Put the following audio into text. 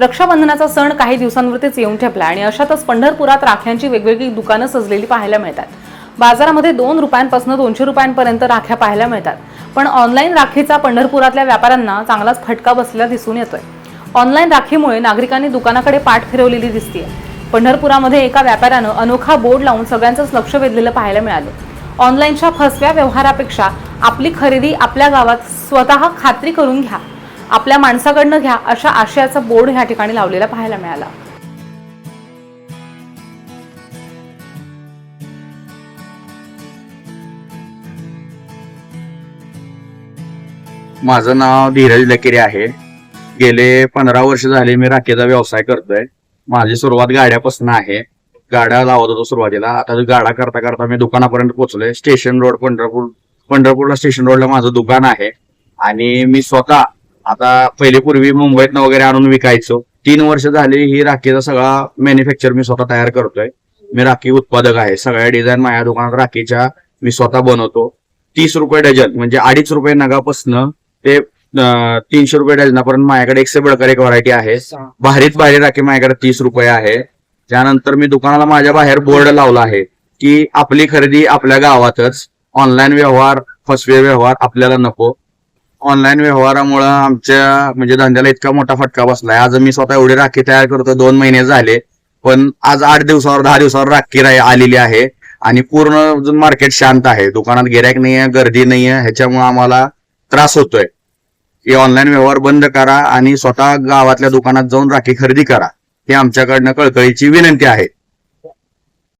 रक्षाबंधनाचा सण काही दिवसांवरतीच येऊन ठेपला आणि अशातच पंढरपुरात राख्यांची वेगवेगळी दुकानं सजलेली पाहायला मिळतात. बाजारामध्ये दोन रुपयांपासून दोनशे रुपयांपर्यंत राख्या पाहायला मिळतात. पण ऑनलाईन राखीचा पंढरपुरातल्या व्यापाऱ्यांना चांगलाच फटका बसलेला दिसून येतोय. ऑनलाईन राखीमुळे नागरिकांनी दुकानाकडे पाठ फिरवलेली दिसतीये. पंढरपुरामध्ये एका व्यापाऱ्यानं अनोखा बोर्ड लावून सगळ्यांचंच लक्ष वेधलेलं पाहायला मिळालं. ऑनलाईनच्या फसव्या व्यवहारापेक्षा आपली खरेदी आपल्या गावात स्वतः खात्री करून घ्या. आपल्या माणसाकडनं घ्या अशा आशयाचा बोर्ड ह्या ठिकाणी लावलेला पाहायला मिळाला. माझं नाव धीरज लकेरे आहे. गेले पंधरा वर्ष झाले मी राखेचा व्यवसाय करतोय. माझी सुरुवात गाड्यापासून आहे. गाड्या लावत होतो सुरुवातीला. आता गाडा करता करता मी दुकानापर्यंत पोहोचलोय. स्टेशन रोड पंढरपूर पंढरपूरला स्टेशन रोडला माझं दुकान आहे. आणि मी स्वतः आता पहिले पूर्वी मुंबईतनं वगैरे आणून विकायचो. तीन वर्ष झाली ही राखीचा सगळा मॅन्युफॅक्चर मी स्वतः तयार करतोय. मी राखी उत्पादक आहे. सगळ्या डिझाईन माझ्या दुकानात राखीच्या मी स्वतः बनवतो. तीस रुपये डझन म्हणजे अडीच रुपये नगापासनं ते तीनशे रुपये डझनापर्यंत माझ्याकडे एकशे बळकर एक व्हरायटी आहे. भारीत भारी राखी माझ्याकडे तीस रुपये आहे. त्यानंतर मी दुकानाला माझ्या बाहेर बोर्ड लावला आहे की आपली खरेदी आपल्या गावातच. ऑनलाईन व्यवहार फसवे व्यवहार आपल्याला नको. ऑनलाईन व्यवहारामुळं आमच्या म्हणजे धंद्याला इतका मोठा फटका बसलाय. आज मी स्वतः एवढी राखी तयार करतो दोन महिने झाले. पण आज आठ दिवसावर दहा दिवसावर राखी आलेली आहे. आणि पूर्ण अजून मार्केट शांत आहे. दुकानात गिरायक नाहीये गर्दी नाहीये. ह्याच्यामुळे आम्हाला त्रास होतोय. की ऑनलाईन व्यवहार बंद करा आणि स्वतः गावातल्या दुकानात जाऊन राखी खरेदी करा. ही आमच्याकडनं कळकळीची विनंती आहे.